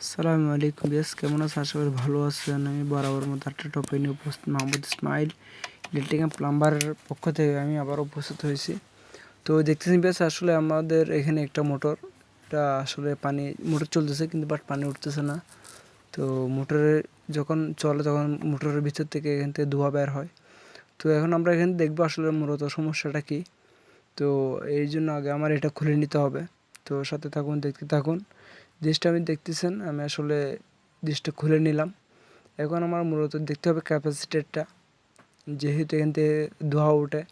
আসসালামু আলাইকুম বেশ কেমন আছেন? আশা করি ভালো আছেন। আমি বরাবর মতো একটা টপিক নিয়ে উপস্থিত, মোহাম্মদ ইসমাইল ইলেকট্রিক্যাল প্লাম্বারের পক্ষ থেকে আমি আবার উপস্থিত হয়েছি। তো দেখতেছি বেশ আসলে আমাদের এখানে একটা মোটর এটা আসলে পানি মোটর চলতেছে কিন্তু বাট পানি উঠতেছে না। তো মোটরে যখন চলে তখন মোটরের ভিতর থেকে এখান থেকে ধোঁয়া বের হয়। তো এখন আমরা এখানে দেখব আসলে মূলত সমস্যাটা কি। তো এই জন্য আগে আমার এটা খুলে নিতে হবে। তো সাথে থাকুন, দেখতে থাকুন। জিনিসটা আমি দেখতেছেন, আমি আসলে জিনিসটা খুলে নিলাম। এখন আমার মূলত দেখতে হবে ক্যাপাসিটারটা যেহেতু এখান থেকে ধোঁয়া ওঠে,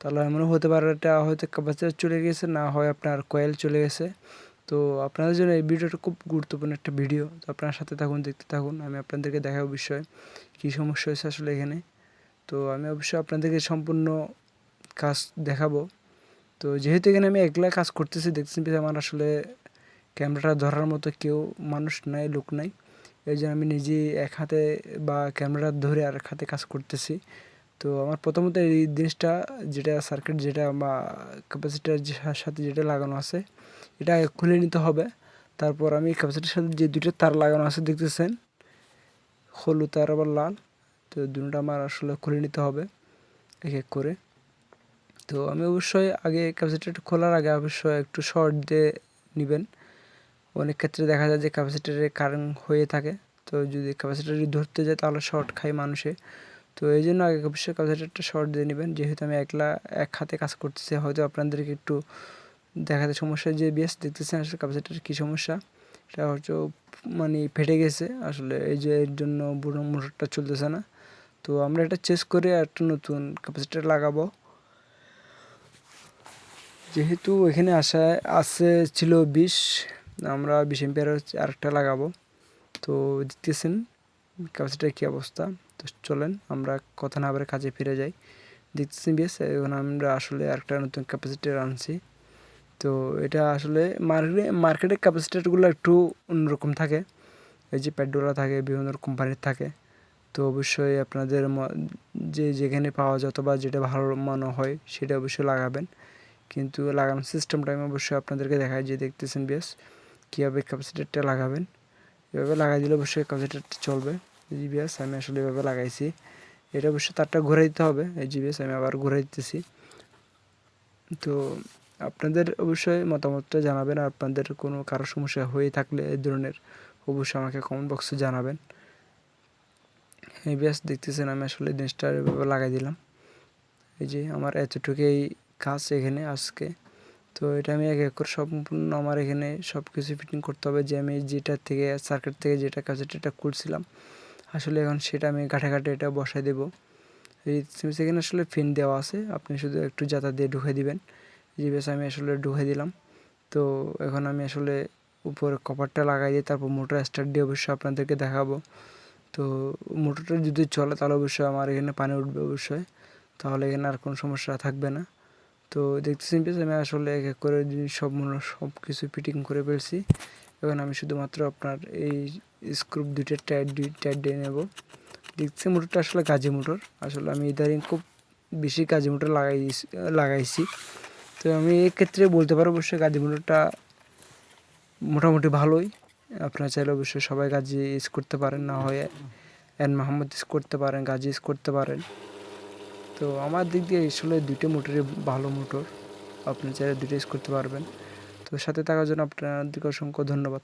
তাহলে এমনও হতে পারে এটা হয়তো ক্যাপাসিটার চলে গেছে, না হয় আপনার কয়েল চলে গেছে। তো আপনাদের জন্য এই ভিডিওটা খুব গুরুত্বপূর্ণ একটা ভিডিও। তো আপনার সাথে থাকুন, দেখতে থাকুন, আমি আপনাদেরকে দেখাবো বিষয় কী সমস্যা হয়েছে আসলে এখানে। তো আমি অবশ্যই আপনাদেরকে সম্পূর্ণ কাজ দেখাবো। তো যেহেতু এখানে আমি একলা কাজ করতেছি দেখতেছি আমার আসলে ক্যামেরাটা ধরার মতো কেউ মানুষ নাই, লোক নাই। এই জন্য আমি নিজেই এক হাতে বা ক্যামেরা ধরে আর এক হাতে কাজ করতেছি। তো আমার প্রথমত এই জিনিসটা যেটা সার্কিট যেটা বা ক্যাপাসিটার সাথে যেটা লাগানো আছে, এটা খুলে নিতে হবে। তারপর আমি ক্যাপাসিটির সাথে যে দুটো তার লাগানো আছে দেখতেছেন, হলুদ তার আবার লাল, তো দুটোটা আমার আসলে খুলে নিতে হবে এক এক করে। তো আমি অবশ্যই আগে ক্যাপাসিটারটা খোলার আগে অবশ্যই একটু শর্ট দিয়ে নেবেন। অনেক ক্ষেত্রে দেখা যায় যে ক্যাপাসিটারে কারেন্ট হয়ে থাকে। তো যদি ক্যাপাসিটার ধরতে যায় তাহলে শর্ট খায় মানুষে। তো এই জন্য আগে অবশ্যই ক্যাপাসিটারটা শর্ট দিয়ে নেবেন। যেহেতু আমি একলা, এক হাতে কাজ করতেছি, হয়তো আপনাদেরকে একটু দেখাতে সমস্যা যে বেশ দেখতেছেন আসলে ক্যাপাসিটার কী সমস্যা এটা হচ্ছে মানে ফেটে গেছে। আসলে এই যে এর জন্য বুড়ো মোটরটা চলতেছে না। তো আমরা এটা চেস করে একটা নতুন ক্যাপাসিটার লাগাবো। যেহেতু এখানে আসা আছে ছিল বিশ আমরা বিশ এম্পিয়ার আরেকটা লাগাবো। তো দেখতেছেন ক্যাপাসিটার কী অবস্থা? তো চলেন, আমরা কথা না বলে কাজে ফিরে যাই। দেখতেছেন বেশ, এখন আমরা আসলে আরেকটা নতুন ক্যাপাসিটার আনছি। তো এটা আসলে মার্কেটে মার্কেটের ক্যাপাসিটারগুলো একটু অন্যরকম থাকে। এই যে পেট্রোলা থাকে, বিভিন্ন কোম্পানির থাকে। তো অবশ্যই আপনাদের যে যেখানে পাওয়া যায় অথবা যেটা ভালো মনে হয়, সেটা অবশ্যই লাগাবেন। কিন্তু লাগানোর সিস্টেমটা আমি অবশ্যই আপনাদেরকে দেখাই যে দেখতেছেন বেশ। কীভাবে ক্যাপাসিটারটা লাগাবেন? এভাবে লাগাই দিলে অবশ্যই ক্যাপাসিটারটা চলবে। জিবিএস আমি আসলে এভাবে লাগাইছি। এটা অবশ্যই তারটা ঘুরে দিতে হবে। এই জিবিএস আমি আবার ঘুরে দিতেছি। তো আপনাদের অবশ্যই মতামতটা জানাবেন। আর আপনাদের কোনো কারও সমস্যা হয়ে থাকলে এই ধরনের অবশ্যই আমাকে কমেন্ট বক্সে জানাবেন। এই ব্যাস দেখতেছেন আমি আসলে জিনিসটা এভাবে লাগাই দিলাম। এই যে আমার এতটুকুই কাজ এখানে আজকে। তো এটা আমি এক এক করে সম্পূর্ণ আমার এখানে সব কিছু ফিটিং করতে হবে যে আমি যেটা থেকে সার্কিট থেকে যেটা কাছে এটা খুলছিলাম। আসলে এখন সেটা আমি ঘাটে ঘাটে এটা বসাই দেবো। এই সেখানে আসলে ফিন দেওয়া আছে। আপনি শুধু একটু যাতা দিয়ে ঢুকে দিবেন। যে বেশ আমি আসলে ঢুকে দিলাম। তো এখন আমি আসলে উপরে কপারটা লাগাই দিয়ে তারপর মোটর স্টার্ট দিয়ে অবশ্যই আপনাদেরকে দেখাবো। তো মোটরটা যদি চলে তাহলে অবশ্যই আমার এখানে পানি উঠবে অবশ্যই। তাহলে এখানে আর কোনো সমস্যা থাকবে না। তো দেখতেছেন বেশ আমি আসলে এক এক করে সব মনে সব কিছু ফিটিং করে ফেলছি। এখন আমি শুধুমাত্র আপনার এই স্ক্রুপ দুইটা টায়ার দুই টায়ার দিয়ে নেব। দেখছি মোটরটা আসলে কাজী মোটর। আসলে আমি ইদারিং খুব বেশি কাজী মোটর লাগাই, লাগাইছি। তো আমি এক্ষেত্রে বলতে পারব অবশ্যই কাজী মোটরটা মোটামুটি ভালোই। আপনারা চাইলে অবশ্যই সবাই গাজি ইউজ করতে পারেন, না হয় এন মাহমুদ ইউজ করতে পারেন, গাজি ইউজ করতে পারেন। তো আমার দিক দিয়ে আসলে দুইটা মোটরই ভালো মোটর। আপনি চাইলে দুটো ইউজ করতে পারবেন। তো সাথে থাকার জন্য আপনার আপনাদেরকে অসংখ্য ধন্যবাদ।